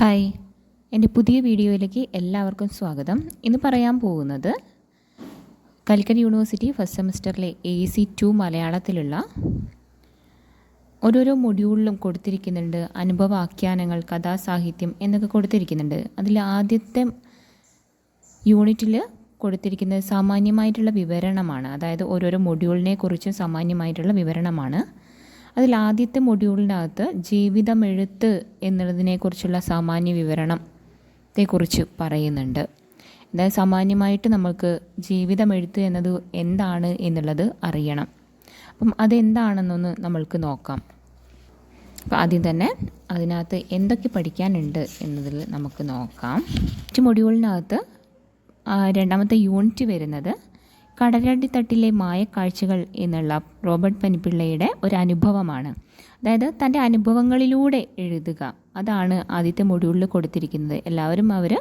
Hi. എന്റെ പുതിയ വീഡിയോയിലേക്ക് എല്ലാവർക്കും സ്വാഗതം. ഇന്ന് പറയാൻ പോകുന്നത് കൽക്കരി യൂണിവേഴ്സിറ്റി ഫസ്റ്റ് സെമസ്റ്ററിലെ എ സി ടു മലയാളത്തിലുള്ള ഓരോരോ മൊഡ്യൂളിലും കൊടുത്തിരിക്കുന്നുണ്ട്. അനുഭവാഖ്യാനങ്ങൾ കഥാസാഹിത്യം എന്നൊക്കെ കൊടുത്തിരിക്കുന്നുണ്ട്. അതിൽ ആദ്യത്തെ യൂണിറ്റിൽ കൊടുത്തിരിക്കുന്നത് സാമാന്യമായിട്ടുള്ള വിവരണമാണ്. അതായത് ഓരോരോ മൊഡ്യൂളിനെ കുറിച്ചും സാമാന്യമായിട്ടുള്ള വിവരണമാണ്. അതിൽ ആദ്യത്തെ മൊഡ്യൂളിനകത്ത് ജീവിതമെഴുത്ത് എന്നുള്ളതിനെക്കുറിച്ചുള്ള സാമാന്യ വിവരണത്തെക്കുറിച്ച് പറയുന്നുണ്ട്. അതായത് സാമാന്യമായിട്ട് നമുക്ക് ജീവിതമെഴുത്ത് എന്നത് എന്താണ് എന്നുള്ളത് അറിയണം. അപ്പം അതെന്താണെന്നൊന്ന് നമ്മൾക്ക് നോക്കാം. അപ്പം ആദ്യം തന്നെ അതിനകത്ത് എന്തൊക്കെ പഠിക്കാനുണ്ട് എന്നതിൽ നമുക്ക് നോക്കാം. മറ്റ് മൊഡ്യൂളിനകത്ത് രണ്ടാമത്തെ യൂണിറ്റ് വരുന്നത് കടലടിത്തട്ടിലെ മായക്കാഴ്ചകൾ എന്നുള്ള റോബർട്ട് പനിപ്പിള്ളയുടെ ഒരു അനുഭവമാണ്. അതായത് തന്റെ അനുഭവങ്ങളിലൂടെ എഴുതുക. അതാണ് ആദ്യത്തെ മൊഡ്യൂളിൽ കൊടുത്തിരിക്കുന്നത്. എല്ലാവരും അവർ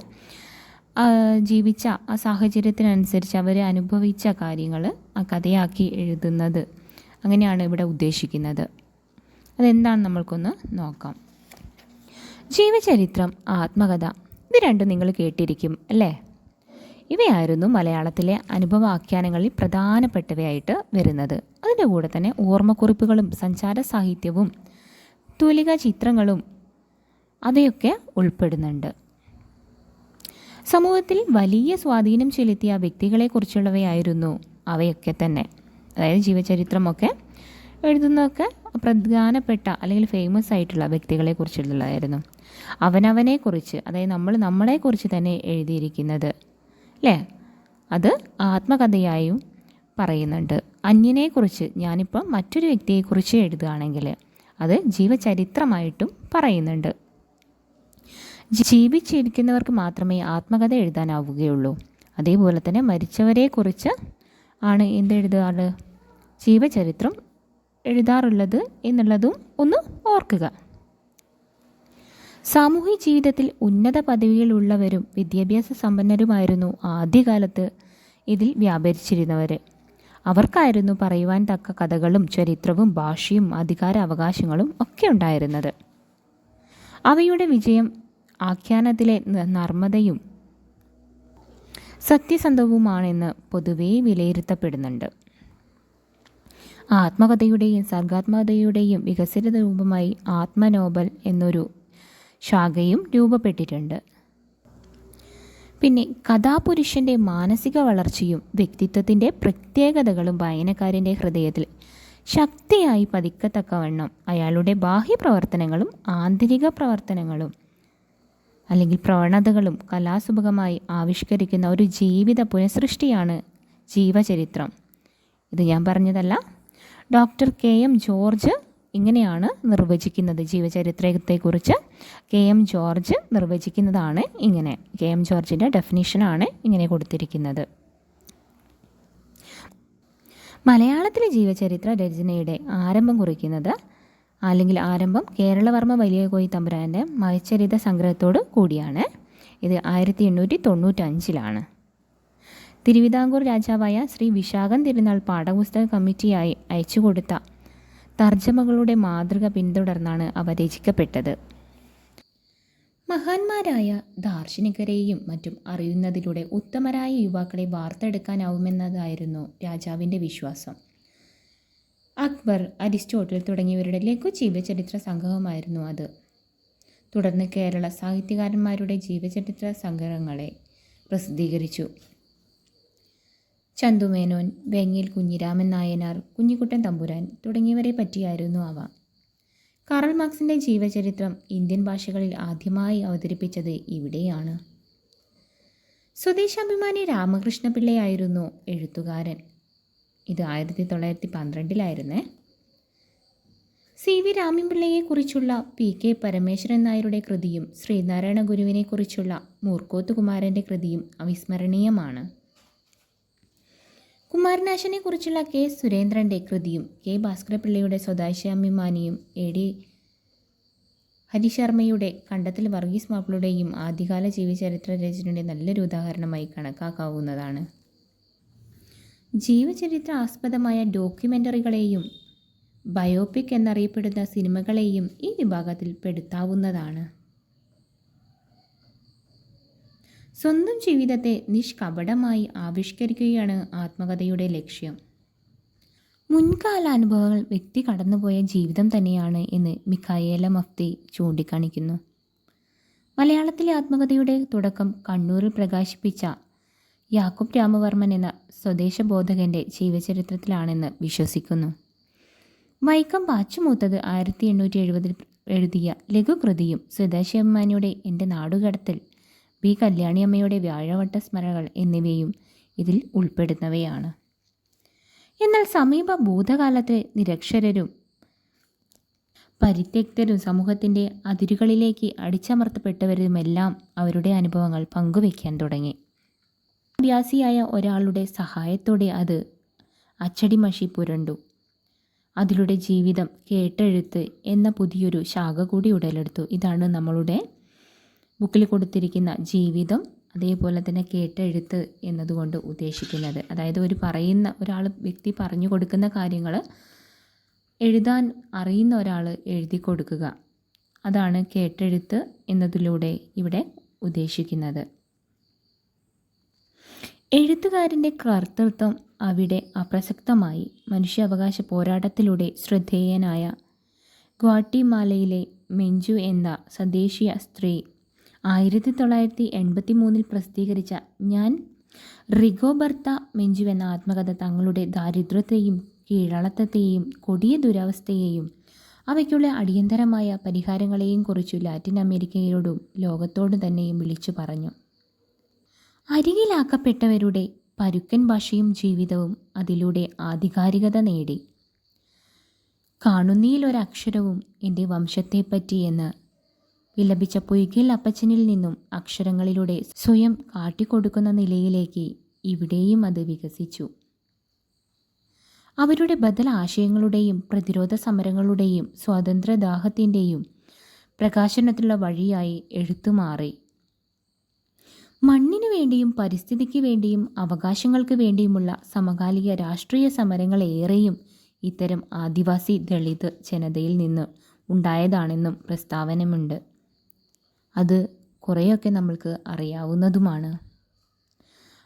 ജീവിച്ച ആ സാഹചര്യത്തിനനുസരിച്ച് അവർ അനുഭവിച്ച കാര്യങ്ങൾ ആ കഥയാക്കി എഴുതുന്നത് അങ്ങനെയാണ് ഇവിടെ ഉദ്ദേശിക്കുന്നത്. അതെന്താണ് നമ്മൾക്കൊന്ന് നോക്കാം. ജീവചരിത്രം ആത്മകഥ ഇത് രണ്ടും നിങ്ങൾ കേട്ടിരിക്കും അല്ലേ? ഇവയായിരുന്നു മലയാളത്തിലെ അനുഭവാഖ്യാനങ്ങളിൽ പ്രധാനപ്പെട്ടവയായിട്ട് വരുന്നത്. അതിന്റെ കൂടെ തന്നെ ഓർമ്മക്കുറിപ്പുകളും സഞ്ചാര സാഹിത്യവും തൂലിക ചിത്രങ്ങളും അവയൊക്കെ ഉൾപ്പെടുന്നുണ്ട്. സമൂഹത്തിൽ വലിയ സ്വാധീനം ചെലുത്തിയ വ്യക്തികളെക്കുറിച്ചുള്ളവയായിരുന്നു അവയൊക്കെ തന്നെ. അതായത് ജീവചരിത്രമൊക്കെ എഴുതുന്നതൊക്കെ പ്രധാനപ്പെട്ട അല്ലെങ്കിൽ ഫേമസ് ആയിട്ടുള്ള വ്യക്തികളെക്കുറിച്ചുള്ളതായിരുന്നു. അവനവനെക്കുറിച്ച് അതായത് നമ്മൾ നമ്മളെക്കുറിച്ച് തന്നെ എഴുതിയിരിക്കുന്നത്. അല്ലേ അത് ആത്മകഥയായും പറയുന്നുണ്ട്. അന്യനെക്കുറിച്ച് ഞാനിപ്പോൾ മറ്റൊരു വ്യക്തിയെക്കുറിച്ച് എഴുതുകയാണെങ്കിൽ അത് ജീവചരിത്രമായിട്ടും പറയുന്നുണ്ട്. ജീവിച്ചിരിക്കുന്നവർക്ക് മാത്രമേ ആത്മകഥ എഴുതാനാവുകയുള്ളൂ. അതേപോലെ തന്നെ മരിച്ചവരെക്കുറിച്ച് ആണ് എന്തെഴുതാറ് ജീവചരിത്രം എഴുതാറുള്ളത് എന്നുള്ളതും ഒന്ന് ഓർക്കുക. സാമൂഹിക ജീവിതത്തിൽ ഉന്നത പദവികളുള്ളവരും വിദ്യാഭ്യാസ സമ്പന്നരുമായിരുന്നു ആദ്യകാലത്ത് ഇതിൽ വ്യാപരിച്ചിരുന്നവർ അവർക്കായിരുന്നു പറയുവാൻ തക്ക കഥകളും ചരിത്രവും ഭാഷയും അധികാര അവകാശങ്ങളും ഒക്കെ ഉണ്ടായിരുന്നത്. അവയുടെ വിജയം ആഖ്യാനത്തിലെ നർമ്മതയും സത്യസന്ധവുമാണെന്ന് പൊതുവേ വിലയിരുത്തപ്പെടുന്നുണ്ട്. ആത്മകഥയുടെയും സർഗാത്മകതയുടെയും വികസിത രൂപമായി ആത്മനോബൽ എന്നൊരു ശാഖയും രൂപപ്പെട്ടിട്ടുണ്ട്. പിന്നെ കഥാപുരുഷന്റെ മാനസിക വളർച്ചയും വ്യക്തിത്വത്തിന്റെ പ്രത്യേകതകളും വായനക്കാരന്റെ ഹൃദയത്തിൽ ശക്തിയായി പതിക്കത്തക്കവണ്ണം അയാളുടെ ബാഹ്യപ്രവർത്തനങ്ങളും ആന്തരിക പ്രവർത്തനങ്ങളും അല്ലെങ്കിൽ പ്രവണതകളും കലാസുഭകമായി ആവിഷ്കരിക്കുന്ന ഒരു ജീവിത പുനഃസൃഷ്ടിയാണ് ജീവചരിത്രം. ഇത് ഞാൻ പറഞ്ഞതല്ല. ഡോക്ടർ കെ എം ജോർജ് ഇങ്ങനെയാണ് നിർവചിക്കുന്നത് ജീവചരിത്രത്തെക്കുറിച്ച്. കെ എം ജോർജ് നിർവചിക്കുന്നതാണ് ഇങ്ങനെ. കെ എം ജോർജിന്റെ ഡെഫിനിഷനാണ് ഇങ്ങനെ കൊടുത്തിരിക്കുന്നത്. മലയാളത്തിലെ ജീവചരിത്ര രചനയുടെ ആരംഭം കുറിക്കുന്നത് അല്ലെങ്കിൽ ആരംഭം കേരളവർമ്മ വലിയ കോയി തമ്പുരാന്റെ മയച്ചരിത സംഗ്രഹത്തോട് കൂടിയാണ്. ഇത് ആയിരത്തി എണ്ണൂറ്റി തൊണ്ണൂറ്റഞ്ചിലാണ് തിരുവിതാംകൂർ രാജാവായ ശ്രീ വിശാഖൻ തിരുനാൾ പാഠപുസ്തക കമ്മിറ്റിയായി അയച്ചുകൊടുത്ത തർജമകളുടെ മാതൃക പിന്തുടർന്നാണ് അവ രചിക്കപ്പെട്ടത്. മഹാന്മാരായ ദാർശനികരെയും മറ്റും അറിയുന്നതിലൂടെ ഉത്തമരായ യുവാക്കളെ വാർത്തെടുക്കാനാവുമെന്നതായിരുന്നു രാജാവിന്റെ വിശ്വാസം. അക്ബർ അരിസ്റ്റോട്ടിൽ തുടങ്ങിയവരുടെ ലഘു ജീവചരിത്ര സംഗ്രഹമായിരുന്നു അത്. തുടർന്ന് കേരള സാഹിത്യകാരന്മാരുടെ ജീവചരിത്ര സംഗ്രഹങ്ങളെ പ്രസിദ്ധീകരിച്ചു. ചന്തുമേനോൻ വെങ്ങിൽ കുഞ്ഞിരാമൻ നായനാർ കുഞ്ഞിക്കുട്ടൻ തമ്പുരാൻ തുടങ്ങിയവരെ പറ്റിയായിരുന്നു അവ. കാറൽ മാർക്സിന്റെ ജീവചരിത്രം ഇന്ത്യൻ ഭാഷകളിൽ ആദ്യമായി അവതരിപ്പിച്ചത് ഇവിടെയാണ്. സ്വദേശാഭിമാനി രാമകൃഷ്ണപിള്ളയായിരുന്നു എഴുത്തുകാരൻ. ഇത് ആയിരത്തി തൊള്ളായിരത്തി പന്ത്രണ്ടിലായിരുന്നേ സി. വി. രാമൻപിള്ളയെക്കുറിച്ചുള്ള പി. കെ. പരമേശ്വരൻ നായരുടെ കൃതിയും ശ്രീനാരായണ ഗുരുവിനെക്കുറിച്ചുള്ള മൂർക്കോത്ത് കുമാരന്റെ കൃതിയും അവിസ്മരണീയമാണ്. കുമാരനാശനെ കുറിച്ചുള്ള കെ സുരേന്ദ്രന്റെ കൃതിയും കെ ഭാസ്കരപിള്ളയുടെ സ്വദേശാഭിമാനിയും എ ഡി ഹരിശർമ്മയുടെ കണ്ടത്തിൽ വർഗീസ് മാപ്പിളുടെയും ആദ്യകാല ജീവചരിത്ര രചനയുടെ നല്ലൊരു ഉദാഹരണമായി കണക്കാക്കാവുന്നതാണ്. ജീവചരിത്ര ആസ്പദമായ ഡോക്യുമെന്ററികളെയും ബയോപിക് എന്നറിയപ്പെടുന്ന സിനിമകളെയും ഈ വിഭാഗത്തിൽ പെടുത്താവുന്നതാണ്. സ്വന്തം ജീവിതത്തെ നിഷ്കപടമായി ആവിഷ്കരിക്കുകയാണ് ആത്മകഥയുടെ ലക്ഷ്യം. മുൻകാല അനുഭവങ്ങൾ വ്യക്തി കടന്നുപോയ ജീവിതം തന്നെയാണ് എന്ന് മിഖായേല മഫ്തി ചൂണ്ടിക്കാണിക്കുന്നു. മലയാളത്തിലെ ആത്മകഥയുടെ തുടക്കം കണ്ണൂരിൽ പ്രകാശിപ്പിച്ച യാക്കൂബ് രാമവർമ്മൻ എന്ന സ്വദേശ ബോധകന്റെ ജീവചരിത്രത്തിലാണെന്ന് വിശ്വസിക്കുന്നു. വൈക്കം പാച്ചുമൂത്തത് ആയിരത്തി എണ്ണൂറ്റി എഴുപതിൽ എഴുതിയ ലഘുകൃതിയും സദാശിവമാനിയുടെ എന്റെ നാടുകടത്തൽ ബി കല്യാണിയമ്മയുടെ വ്യാഴവട്ട സ്മരണകൾ എന്നിവയും ഇതിൽ ഉൾപ്പെടുന്നവയാണ്. എന്നാൽ സമീപ ഭൂതകാലത്തെ നിരക്ഷരരും പരിത്യക്തരും സമൂഹത്തിന്റെ അതിരുകളിലേക്ക് അടിച്ചമർത്തപ്പെട്ടവരുമെല്ലാം അവരുടെ അനുഭവങ്ങൾ പങ്കുവയ്ക്കാൻ തുടങ്ങി. വ്യാസിയായ ഒരാളുടെ സഹായത്തോടെ അത് അച്ചടിമഷി പുരണ്ടു. അതിലൂടെ ജീവിതം കേട്ടെഴുത്ത് എന്ന പുതിയൊരു ശാഖ കൂടി ഉടലെടുത്തു. ഇതാണ് നമ്മളുടെ ബുക്കിൽ കൊടുത്തിരിക്കുന്ന ജീവിതം അതേപോലെ തന്നെ കേട്ടെഴുത്ത് എന്നതുകൊണ്ട് ഉദ്ദേശിക്കുന്നത്. അതായത് ഒരു പറയുന്ന ഒരാൾ വ്യക്തി പറഞ്ഞു കൊടുക്കുന്ന കാര്യങ്ങൾ എഴുതാൻ അറിയുന്ന ഒരാൾ എഴുതി കൊടുക്കുക. അതാണ് കേട്ടെഴുത്ത് എന്നതിലൂടെ ഇവിടെ ഉദ്ദേശിക്കുന്നത്. എഴുത്തുകാരന്റെ കർത്തൃത്വം അവിടെ അപ്രസക്തമായി. മനുഷ്യാവകാശ പോരാട്ടത്തിലൂടെ ശ്രദ്ധേയനായ ഗ്വാട്ടിമാലയിലെ മെഞ്ചു എന്ന സ്വദേശീയ സ്ത്രീ ആയിരത്തി തൊള്ളായിരത്തി എൺപത്തി മൂന്നിൽ പ്രസിദ്ധീകരിച്ച ഞാൻ റിഗോബർത്ത മെഞ്ചു എന്ന ആത്മകഥ തങ്ങളുടെ ദാരിദ്ര്യത്തെയും കീഴളത്തത്തെയും കൊടിയ ദുരവസ്ഥയെയും അവയ്ക്കുള്ള അടിയന്തരമായ പരിഹാരങ്ങളെയും കുറിച്ചു ലാറ്റിൻ അമേരിക്കയോടും ലോകത്തോടും തന്നെയും വിളിച്ചു പറഞ്ഞു. അരികിലാക്കപ്പെട്ടവരുടെ പരുക്കൻ ഭാഷയും ജീവിതവും അതിലൂടെ ആധികാരികത നേടി. കാണുന്നീലൊരക്ഷരവും എന്റെ വംശത്തെപ്പറ്റി എന്ന് വിലപിച്ച പൊയ്കിൽ അപ്പച്ചനിൽ നിന്നും അക്ഷരങ്ങളിലൂടെ സ്വയം കാട്ടിക്കൊടുക്കുന്ന നിലയിലേക്ക് ഇവിടെയും അത് വികസിച്ചു. അവരുടെ ബദൽ ആശയങ്ങളുടെയും പ്രതിരോധ സമരങ്ങളുടെയും സ്വാതന്ത്ര്യദാഹത്തിന്റെയും പ്രകാശനത്തിലുള്ള വഴിയായി എഴുത്തുമാറി മണ്ണിനു വേണ്ടിയും പരിസ്ഥിതിക്ക് വേണ്ടിയും അവകാശങ്ങൾക്ക് വേണ്ടിയുമുള്ള സമകാലിക രാഷ്ട്രീയ സമരങ്ങൾ ഏറെയും ഇത്തരം ആദിവാസി ദളിത് ജനതയിൽ നിന്ന് ഉണ്ടായതാണെന്നും പ്രസ്താവനമുണ്ട്. അത് കുറേയൊക്കെ നമ്മൾക്ക് അറിയാവുന്നതുമാണ്.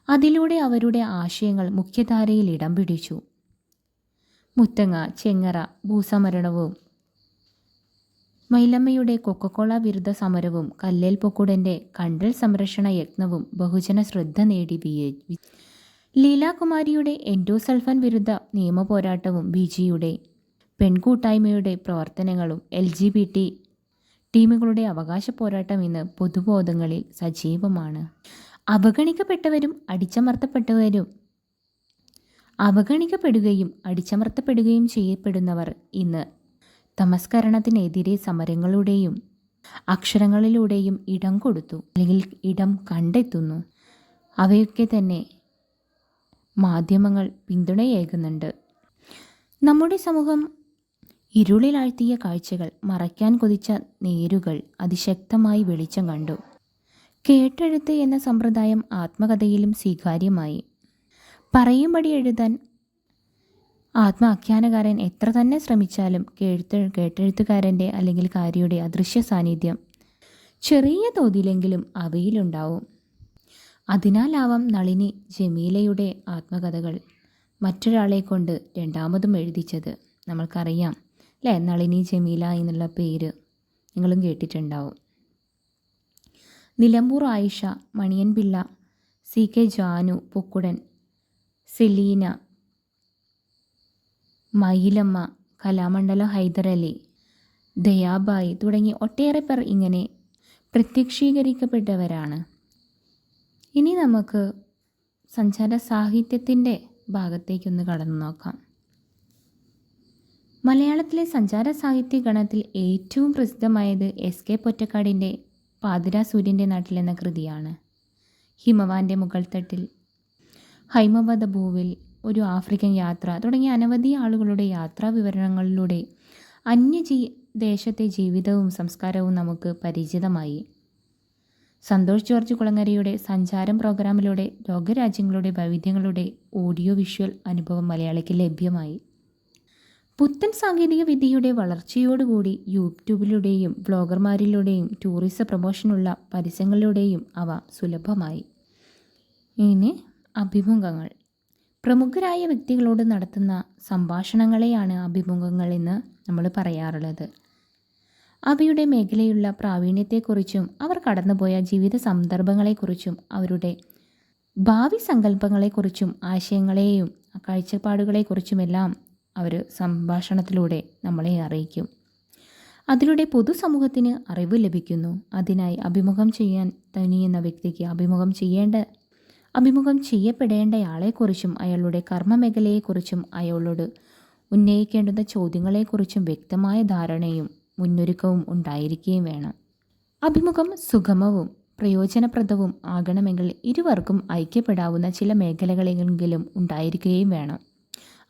അതിലൂടെ അവരുടെ ആശയങ്ങൾ മുഖ്യധാരയിൽ ഇടം പിടിച്ചു. മുത്തങ്ങ ചെങ്ങറ ഭൂസമരണവും മൈലമ്മയുടെ കൊക്കക്കോള വിരുദ്ധ സമരവും കല്ലേൽ പൊക്കുടന്റെ കണ്ടൽ സംരക്ഷണ യജ്ഞവും ബഹുജന ശ്രദ്ധ നേടി ബി എ. ലീലാകുമാരിയുടെ എൻഡോസൾഫൻ വിരുദ്ധ നിയമ പോരാട്ടവും ബി. ജിയുടെ പെൺകൂട്ടായ്മയുടെ പ്രവർത്തനങ്ങളും എൽ. ജി. ബി. ടി. ടീമുകളുടെ അവകാശ പോരാട്ടം ഇന്ന് പൊതുബോധങ്ങളിൽ സജീവമാണ്. അവഗണിക്കപ്പെട്ടവരും അടിച്ചമർത്തപ്പെട്ടവരും അവഗണിക്കപ്പെടുകയും അടിച്ചമർത്തപ്പെടുകയും ചെയ്യപ്പെടുന്നവർ ഇന്ന് തമസ്കരണത്തിനെതിരെ സമരങ്ങളുടെയും അക്ഷരങ്ങളിലൂടെയും ഇടം കൊടുത്തു അല്ലെങ്കിൽ ഇടം കണ്ടെത്തുന്നു. അവയൊക്കെ തന്നെ മാധ്യമങ്ങൾ പിന്തുണയേകുന്നുണ്ട്. നമ്മുടെ സമൂഹം ഇരുളിലാഴ്ത്തിയ കാഴ്ചകൾ മറയ്ക്കാൻ കൊതിച്ച നേരുകൾ അതിശക്തമായി വെളിച്ചം കണ്ടു. കേട്ടെഴുത്ത് എന്ന സമ്പ്രദായം ആത്മകഥയിലും സ്വീകാര്യമായി. പറയുംപടി എഴുതാൻ ആത്മാഖ്യാനകാരൻ എത്ര തന്നെ ശ്രമിച്ചാലും കേഴ്ത്ത് കേട്ടെഴുത്തുകാരന്റെ അല്ലെങ്കിൽ കാരിയുടെ അദൃശ്യ സാന്നിധ്യം ചെറിയ തോതിലെങ്കിലും അവയിലുണ്ടാവും. അതിനാലാവാം നളിനി ജമീലയുടെ ആത്മകഥകൾ മറ്റൊരാളെ കൊണ്ട് രണ്ടാമതും എഴുതിച്ചത് നമ്മൾക്കറിയാം. അല്ലേ നളിനി ജമീല എന്നുള്ള പേര് നിങ്ങളും കേട്ടിട്ടുണ്ടാവും. നിലമ്പൂർ ആയിഷ മണിയൻ പിള്ള സി കെ ജാനു പൊക്കുടൻ സെലീന മയിലമ്മ കലാമണ്ഡലം ഹൈദരലി ദയാബായി തുടങ്ങി ഒട്ടേറെ പേർ ഇങ്ങനെ പ്രത്യക്ഷീകരിക്കപ്പെട്ടവരാണ്. ഇനി നമുക്ക് സഞ്ചാര സാഹിത്യത്തിന്റെ ഭാഗത്തേക്കൊന്ന് കടന്നു നോക്കാം. മലയാളത്തിലെ സഞ്ചാര സാഹിത്യ ഗണത്തിൽ ഏറ്റവും പ്രസിദ്ധമായത് എസ് കെ പൊറ്റക്കാടിന്റെ പാതിര സൂര്യന്റെ നാട്ടിൽ എന്ന കൃതിയാണ്. ഹിമവാന്റെ മുകൾത്തട്ടിൽ ഹൈമവത ഭൂവിൽ ഒരു ആഫ്രിക്കൻ യാത്ര തുടങ്ങിയ അനവധി ആളുകളുടെ യാത്രാ വിവരണങ്ങളിലൂടെ അന്യ ജീ ദേശത്തെ ജീവിതവും സംസ്കാരവും നമുക്ക് പരിചിതമായി. സന്തോഷ് ജോർജ് കുളങ്ങരയുടെ സഞ്ചാരം പ്രോഗ്രാമിലൂടെ ലോകരാജ്യങ്ങളുടെ വൈവിധ്യങ്ങളുടെ ഓഡിയോ വിഷ്വൽ അനുഭവം മലയാളിക്ക് ലഭ്യമായി. പുത്തൻ സാങ്കേതിക വിദ്യയുടെ വളർച്ചയോടുകൂടി യൂട്യൂബിലൂടെയും വ്ളോഗർമാരിലൂടെയും ടൂറിസം പ്രൊമോഷനുള്ള പരസ്യങ്ങളിലൂടെയും അവ സുലഭമായി. ഇനി അഭിമുഖങ്ങൾ. പ്രമുഖരായ വ്യക്തികളോട് നടത്തുന്ന സംഭാഷണങ്ങളെയാണ് അഭിമുഖങ്ങൾ എന്ന് നമ്മൾ പറയാറുള്ളത്. അവയുടെ മേഖലയുള്ള പ്രാവീണ്യത്തെക്കുറിച്ചും അവർ കടന്നുപോയ ജീവിത സന്ദർഭങ്ങളെക്കുറിച്ചും അവരുടെ ഭാവി സങ്കല്പങ്ങളെക്കുറിച്ചും ആശയങ്ങളെയും കാഴ്ചപ്പാടുകളെക്കുറിച്ചുമെല്ലാം അവർ സംഭാഷണത്തിലൂടെ നമ്മളെ അറിയിക്കും. അതിലൂടെ പൊതുസമൂഹത്തിന് അറിവ് ലഭിക്കുന്നു. അതിനായി അഭിമുഖം ചെയ്യാൻ തനിയുന്ന വ്യക്തിക്ക് അഭിമുഖം ചെയ്യേണ്ട അഭിമുഖം ചെയ്യപ്പെടേണ്ടയാളെക്കുറിച്ചും അയാളുടെ കർമ്മമേഖലയെക്കുറിച്ചും അയാളോട് ഉന്നയിക്കേണ്ടുന്ന ചോദ്യങ്ങളെക്കുറിച്ചും വ്യക്തമായ ധാരണയും മുന്നൊരുക്കവും ഉണ്ടായിരിക്കുകയും വേണം. അഭിമുഖം സുഗമവും പ്രയോജനപ്രദവും ആകണമെങ്കിൽ ഇരുവർക്കും ഐക്യപ്പെടാവുന്ന ചില മേഖലകളെങ്കിലും ഉണ്ടായിരിക്കുകയും വേണം.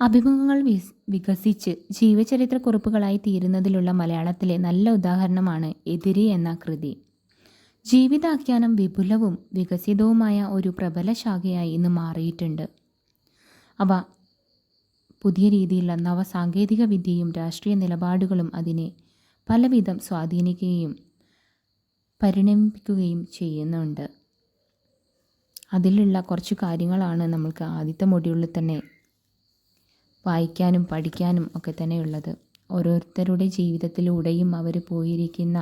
അഭിമുഖങ്ങൾ വികസിച്ച് ജീവചരിത്രക്കുറിപ്പുകളായി തീരുന്നതിലുള്ള മലയാളത്തിലെ നല്ല ഉദാഹരണമാണ് എതിരി എന്ന കൃതി. ജീവിതാഖ്യാനം വിപുലവും വികസിതവുമായ ഒരു പ്രബല ശാഖയായി ഇന്ന് മാറിയിട്ടുണ്ട്. അവ പുതിയ രീതിയിലുള്ള നവസാങ്കേതിക വിദ്യയും രാഷ്ട്രീയ നിലപാടുകളും അതിനെ പലവിധം സ്വാധീനിക്കുകയും പരിണമിപ്പിക്കുകയും ചെയ്യുന്നുണ്ട്. അതിലുള്ള കുറച്ച് കാര്യങ്ങളാണ് നമ്മൾക്ക് ആദ്യത്തെ മൊഡ്യൂളിൽ തന്നെ വായിക്കാനും പഠിക്കാനും ഒക്കെ തന്നെയുള്ളത്. ഓരോരുത്തരുടെ ജീവിതത്തിലൂടെയും അവർ പോയിരിക്കുന്ന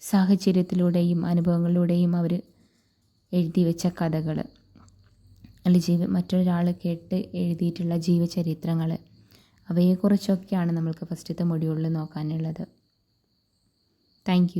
സാഹചര്യത്തിലൂടെയും അനുഭവങ്ങളിലൂടെയും അവർ എഴുതി വെച്ച കഥകൾ അല്ലെങ്കിൽ ജീവ മറ്റൊരാൾ കേട്ട് എഴുതിയിട്ടുള്ള ജീവചരിത്രങ്ങൾ അവയെക്കുറിച്ചൊക്കെയാണ് നമ്മൾക്ക് ഫസ്റ്റത്തെ മൊഡ്യൂളിൽ നോക്കാനുള്ളത്. താങ്ക്